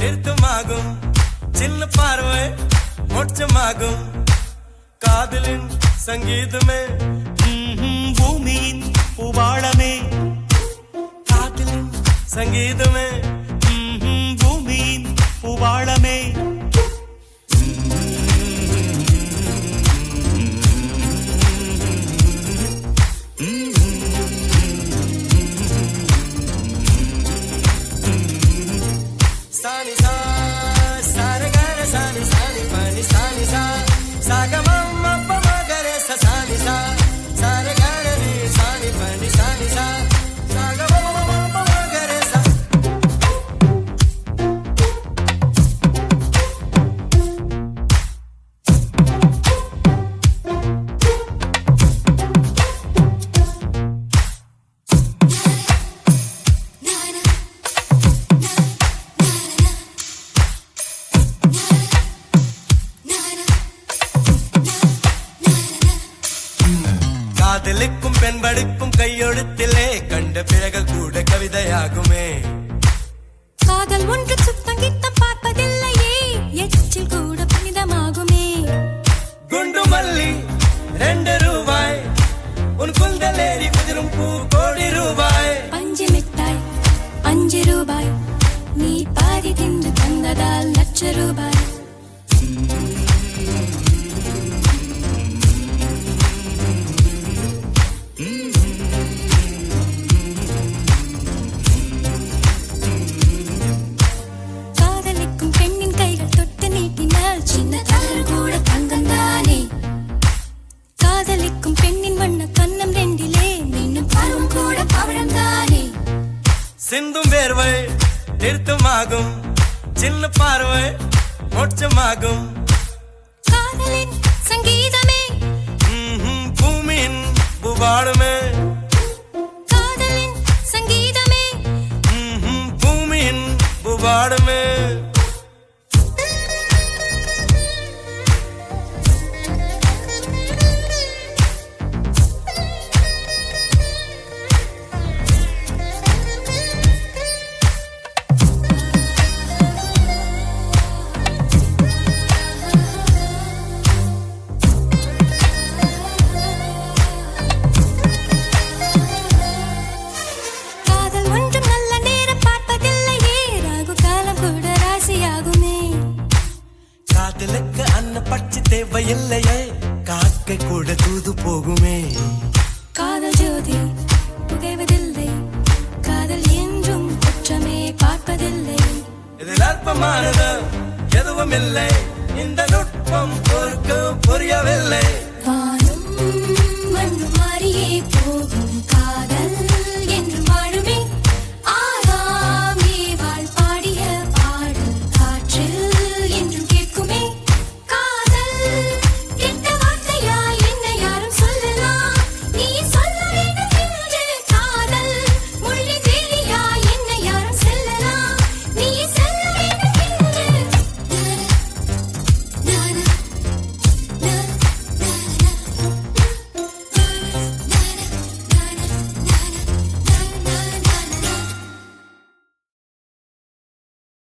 എഴുത്തുമാകും. ചില്ല പാർവ മൊച്ചമാകും കാതലിൻ സംഗീതമേ ഭൂമിയിൻ പൂവാളമേ. കാതലിൻ സംഗീതം காதலுக்கும் பெண் படிப்பும் கையெழுத்திலே கண்ட பிறகு கூட கவிதையாகுமே. காதல் ஒன்று சுத்தம் கித்தம் பார்ப்பதில்லையே எச்சில் கூட புனிதமாகுமே. குண்டு மல்லி ரெண்டு ரூபாய். உன் குந்தலேறி குதிரும் பூ கோடி ரூபாய். பஞ்சு மிட்டாய் அஞ்சு ரூபாய். நீ பாதி தின்று தந்ததால் லட்ச ரூபாய். சிந்தும் வேர்வை நிறுத்தமாகும் சின்ன பார்வை மோட்சமாகும் காதலின் சங்கீதமே ம்ஹும், பூமியின் புவாடுமே கூட தூது போகுமே. காதல் ஜோதி புகைவதில்லை காதல் என்றும் குற்றமே பார்ப்பதில்லை. இதில் அற்பமானது எதுவும் இல்லை இந்த நுட்பம் பொறுக்க புரியவில்லை. வானும் மண்ணுமாய்